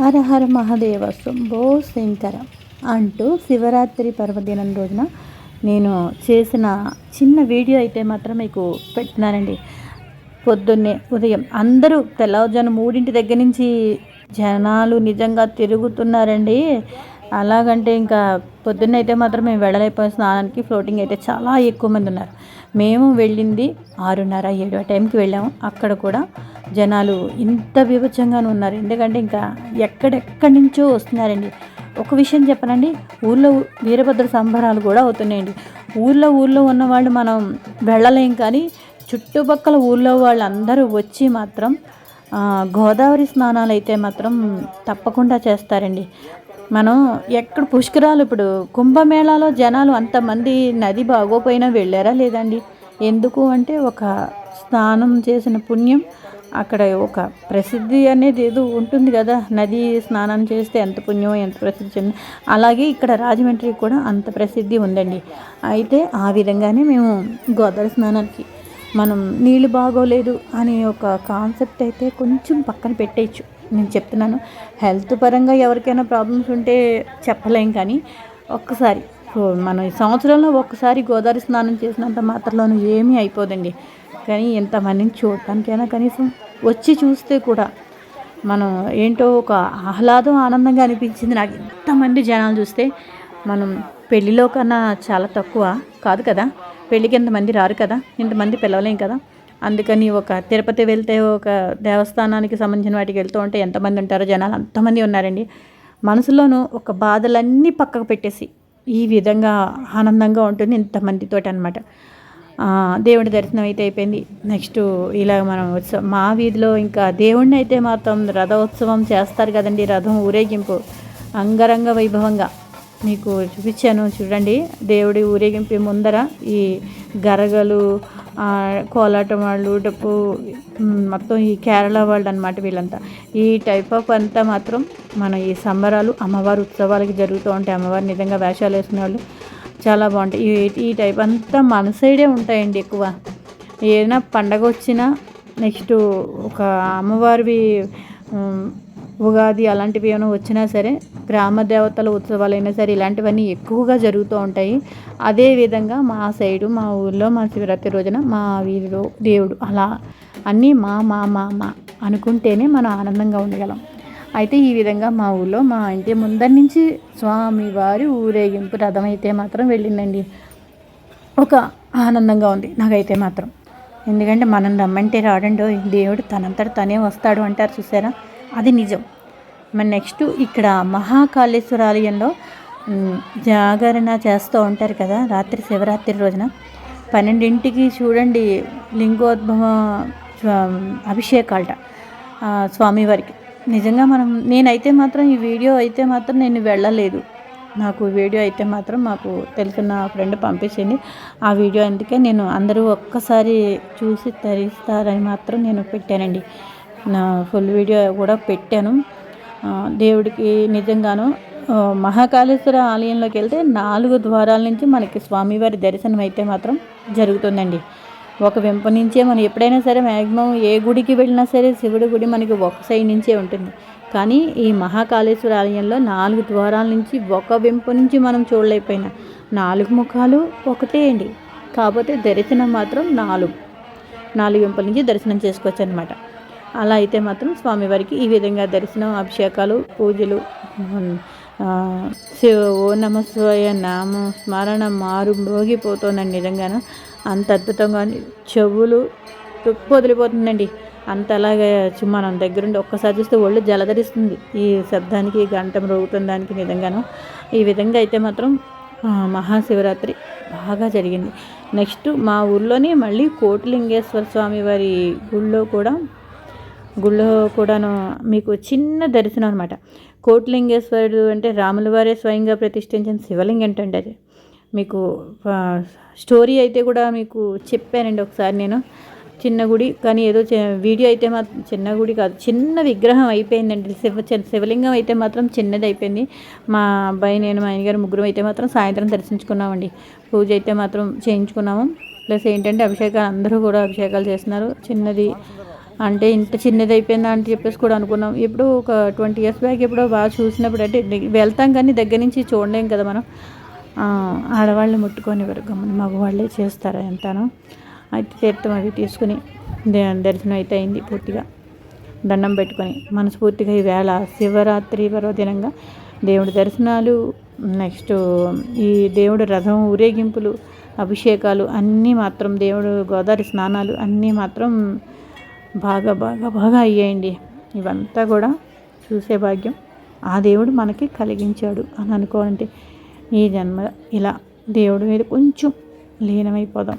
హర హర మహాదేవ శంభో శంకర అంటూ శివరాత్రి పర్వదినం రోజున నేను చేసిన చిన్న వీడియో అయితే మాత్రం మీకు పెట్టినానండి. పొద్దున్నే ఉదయం అందరూ తెల్లవారుజాను మూడింటి దగ్గర నుంచి జనాలు నిజంగా తిరుగుతున్నారండి. అలాగంటే ఇంకా పొద్దున్న అయితే మాత్రం మేము వెళ్ళలేకపోయిన స్నానానికి ఫ్లోటింగ్ అయితే చాలా ఎక్కువ మంది ఉన్నారు. మేము వెళ్ళింది ఆరున్నర ఏడు ఆ టైంకి వెళ్ళాము. అక్కడ కూడా జనాలు ఇంత విభజంగానే ఉన్నారు. ఎందుకంటే ఇంకా ఎక్కడెక్కడి నుంచో వస్తున్నారండి. ఒక విషయం చెప్పనండి ఊళ్ళో వీరభద్ర సంబరాలు కూడా అవుతున్నాయండి. ఊళ్ళో ఊళ్ళో ఉన్న వాళ్ళు మనం వెళ్ళలేం కానీ చుట్టుపక్కల ఊళ్ళో వాళ్ళందరూ వచ్చి మాత్రం గోదావరి స్నానాలు అయితే మాత్రం తప్పకుండా చేస్తారండి. మనం ఎక్కడ పుష్కరాలు ఇప్పుడు కుంభమేళాలో జనాలు అంతమంది నది బాగోపోయినా వెళ్ళారా లేదండి? ఎందుకు అంటే ఒక స్నానం చేసిన పుణ్యం అక్కడ ఒక ప్రసిద్ధి అనేది ఏదో ఉంటుంది కదా. నది స్నానం చేస్తే ఎంత పుణ్యం ఎంత ప్రసిద్ధి చెంది అలాగే ఇక్కడ రాజమండ్రి కూడా అంత ప్రసిద్ధి ఉందండి. అయితే ఆ విధంగానే మేము గోదావరి స్నానానికి మనం నీళ్ళు బాగోలేదు అనే ఒక కాన్సెప్ట్ అయితే కొంచెం పక్కన పెట్టేయచ్చు. నేను చెప్తున్నాను హెల్త్ పరంగా ఎవరికైనా ప్రాబ్లమ్స్ ఉంటే చెప్పలేం కానీ ఒక్కసారి మనం ఈ సంవత్సరంలో ఒక్కసారి గోదావరి స్నానం చేసినంత మాత్రంలోనూ ఏమీ అయిపోదండి. కానీ ఎంతమందిని చూడటానికైనా కనీసం వచ్చి చూస్తే కూడా మనం ఏంటో ఒక ఆహ్లాదం ఆనందంగా అనిపించింది. నాకు ఎంతమంది జనాలు చూస్తే మనం పెళ్ళిలో కన్నా చాలా తక్కువ కాదు కదా? పెళ్ళికి ఎంతమంది రారు కదా? ఇంతమంది పిలవలేం కదా? అందుకని ఒక తిరుపతి వెళ్తే ఒక దేవస్థానానికి సంబంధించిన వాటికి వెళ్తూ ఉంటే ఎంతమంది ఉంటారో జనాలు అంతమంది ఉన్నారండి. మనసులోనూ ఒక బాధలన్నీ పక్కకు పెట్టేసి ఈ విధంగా ఆనందంగా ఉంటుంది ఇంతమందితోటి అనమాట దేవుడి దర్శనం అయితే అయిపోయింది. నెక్స్ట్ ఇలా మనం మా వీధిలో ఇంకా దేవుడిని అయితే మాత్రం రథోత్సవం చేస్తారు కదండి రథం ఊరేగింపు. అంగరంగ వైభవంగా మీకు చూపించాను చూడండి. దేవుడి ఊరేగింపు ముందర ఈ గరగలు కోలాటం వాళ్ళు డప్పు మొత్తం ఈ కేరళ వాళ్ళు అనమాట వీళ్ళంతా. ఈ టైప్ ఆఫ్ అంతా మాత్రం మన ఈ సంబరాలు అమ్మవారి ఉత్సవాలకి జరుగుతూ ఉంటాయి. అమ్మవారి నిజంగా వేషాలు వేసిన వాళ్ళు చాలా బాగుంటాయి. ఈ ఈ టైప్ అంతా మన సైడే ఉంటాయండి ఎక్కువ. ఏదైనా పండగ వచ్చినా నెక్స్ట్ ఒక అమ్మవారివి ఉగాది అలాంటివి ఏమైనా వచ్చినా సరే గ్రామ దేవతల ఉత్సవాలైనా సరే ఇలాంటివన్నీ ఎక్కువగా జరుగుతూ ఉంటాయి. అదేవిధంగా మా సైడు మా ఊళ్ళో మా శివరాత్రి రోజున మా వీధిలో దేవుడు అలా అన్నీ మా మా మా మా అనుకుంటేనే మనం ఆనందంగా ఉండగలం. అయితే ఈ విధంగా మా ఊళ్ళో మా ఇంటి ముందరి నుంచి స్వామివారి ఊరేగింపు రథం అయితే మాత్రం వెళ్ళిందండి. ఒక ఆనందంగా ఉంది నాకైతే మాత్రం. ఎందుకంటే మనం రమ్మంటే రాడండో దేవుడు తనంతట తనే వస్తాడు అంటారు చూసారా? అది నిజం. మరి నెక్స్ట్ ఇక్కడ మహాకాళేశ్వర ఆలయంలో జాగరణ చేస్తూ ఉంటారు కదా రాత్రి శివరాత్రి రోజున. పన్నెండింటికి చూడండి లింగోద్భవ అభిషేకాలట స్వామివారికి నిజంగా మనం నేనైతే మాత్రం ఈ వీడియో అయితే మాత్రం నేను వెళ్ళలేదు. నాకు వీడియో అయితే మాత్రం మాకు తెలిసిన ఫ్రెండ్ పంపించింది. ఆ వీడియో అందుకే నేను అందరూ ఒక్కసారి చూసి తరిస్తారని మాత్రం నేను పెట్టానండి. నా ఫుల్ వీడియో కూడా పెట్టాను. దేవుడికి నిజంగాను మహాకాళేశ్వర ఆలయంలోకి వెళ్తే నాలుగు ద్వారాల నుంచి మనకి స్వామివారి దర్శనం అయితే మాత్రం జరుగుతుందండి. ఒక వెంపు నుంచే మనం ఎప్పుడైనా సరే మ్యాక్సిమం ఏ గుడికి వెళ్ళినా సరే శివుడి గుడి మనకి ఒక సైడ్ నుంచే ఉంటుంది. కానీ ఈ మహాకాళేశ్వర ఆలయంలో నాలుగు ద్వారాల నుంచి ఒక వెంపు నుంచి మనం చూడలేకపోయినా నాలుగు ముఖాలు ఒకటే అండి. కాకపోతే దర్శనం మాత్రం నాలుగు నాలుగు వెంపుల నుంచి దర్శనం చేసుకోవచ్చు అనమాట అలా అయితే మాత్రం స్వామివారికి ఈ విధంగా దర్శనం అభిషేకాలు పూజలు ఓ నమస్వయ నామ స్మరణ మారు మోగిపోతుందండి నిజంగాను. అంత అద్భుతంగా చెవులు తుప్పు వదిలిపోతుందండి. అంత అలాగే మనం దగ్గరుండి ఒక్కసారి చూస్తే ఒళ్ళు జలధరిస్తుంది. ఈ శబ్దానికి గంట మ్రోగుతున్న దానికి నిజంగాను. ఈ విధంగా అయితే మాత్రం మహాశివరాత్రి బాగా జరిగింది. నెక్స్ట్ మా ఊర్లోనే మళ్ళీ కోటిలింగేశ్వర స్వామి వారి గుళ్ళో కూడా గుళ్ళో కూడాను మీకు చిన్న దర్శనం అనమాట కోటిలింగేశ్వరుడు అంటే రాములవారే స్వయంగా ప్రతిష్ఠించిన శివలింగం ఏంటండి అది. మీకు స్టోరీ అయితే కూడా మీకు చెప్పానండి ఒకసారి నేను. చిన్న గుడి కానీ ఏదో వీడియో అయితే మాత్రం చిన్న గుడి కాదు చిన్న విగ్రహం అయిపోయిందండి. శివ శివలింగం అయితే మాత్రం చిన్నది అయిపోయింది మా అబ్బాయి నేను మా ఆయనగారు ముగ్గురు అయితే మాత్రం సాయంత్రం దర్శించుకున్నామండి. పూజ అయితే మాత్రం చేయించుకున్నాము. ప్లస్ ఏంటంటే అభిషేకాలు అందరూ కూడా అభిషేకాలు చేస్తున్నారు. చిన్నది అంటే ఇంత చిన్నది అయిపోయిందా అని చెప్పేసి కూడా అనుకున్నాం. ఇప్పుడు ఒక ట్వంటీ ఇయర్స్ బ్యాక్ ఎప్పుడో బాగా చూసినప్పుడు అంటే వెళ్తాం కానీ దగ్గర నుంచి చూడలేం కదా మనం. ఆడవాళ్ళు ముట్టుకొని ఎవరు మగవాళ్ళే చేస్తారు ఎంతనో. అయితే తీర్థం అవి తీసుకుని దే- దర్శనం అయితే అయింది పూర్తిగా. దండం పెట్టుకొని మనస్ఫూర్తిగా ఈవేళ శివరాత్రి పర్వదినంగా దేవుడి దర్శనాలు నెక్స్ట్ ఈ దేవుడు రథం ఊరేగింపులు అభిషేకాలు అన్నీ మాత్రం దేవుడు గోదావరి స్నానాలు అన్నీ మాత్రం బాగా బాగా బాగా అయ్యాయండి. ఇవంతా కూడా చూసే భాగ్యం ఆ దేవుడు మనకి కలిగించాడు అని అనుకోవాలంటే ఈ జన్మ ఇలా దేవుడి మీద కొంచెం లీనమైపోదాం.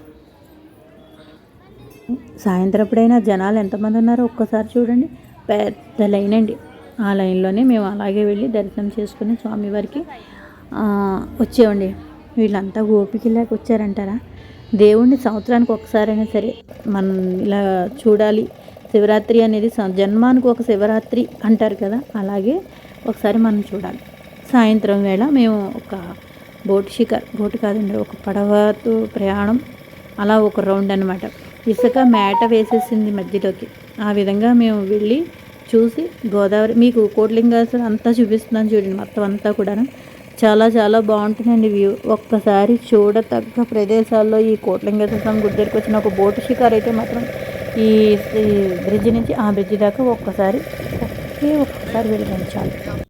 సాయంత్రప్పుడైనా జనాలు ఎంతమంది ఉన్నారో ఒక్కసారి చూడండి. పెద్ద లైన్ అండి. ఆ లైన్లోనే మేము అలాగే వెళ్ళి దర్శనం చేసుకుని స్వామివారికి వచ్చేవండి. వీళ్ళంతా ఓపిక లేక వచ్చారంటారా? దేవుణ్ణి సంవత్సరానికి ఒకసారైనా సరే మనం ఇలా చూడాలి. శివరాత్రి అనేది జన్మానికి ఒక శివరాత్రి అంటారు కదా. అలాగే ఒకసారి మనం చూడాలి. సాయంత్రం వేళ మేము ఒక బోట్ షికార్ బోటు కాదండి ఒక పడవతో ప్రయాణం అలా ఒక రౌండ్ అనమాట ఇసుక మేట వేసేసింది మధ్యలోకి. ఆ విధంగా మేము వెళ్ళి చూసి గోదావరి మీకు కోట్లింగాసనం అంతా చూపిస్తున్నాను చూడండి మొత్తం అంతా కూడా చాలా చాలా బాగుంటుందండి వ్యూ. ఒక్కసారి చూడతగ్గ ప్రదేశాల్లో ఈ కోట్లింగేశ్వర స్వామి గుడి దగ్గరికి వచ్చిన ఒక బోటు షికార్ అయితే మాత్రం ఈ ఈ బ్రిడ్జ్ నుంచి ఆ బ్రిడ్జ్ దాకా ఒక్కసారి ఒకే ఒక్కసారి వెళ్ళి చాలు.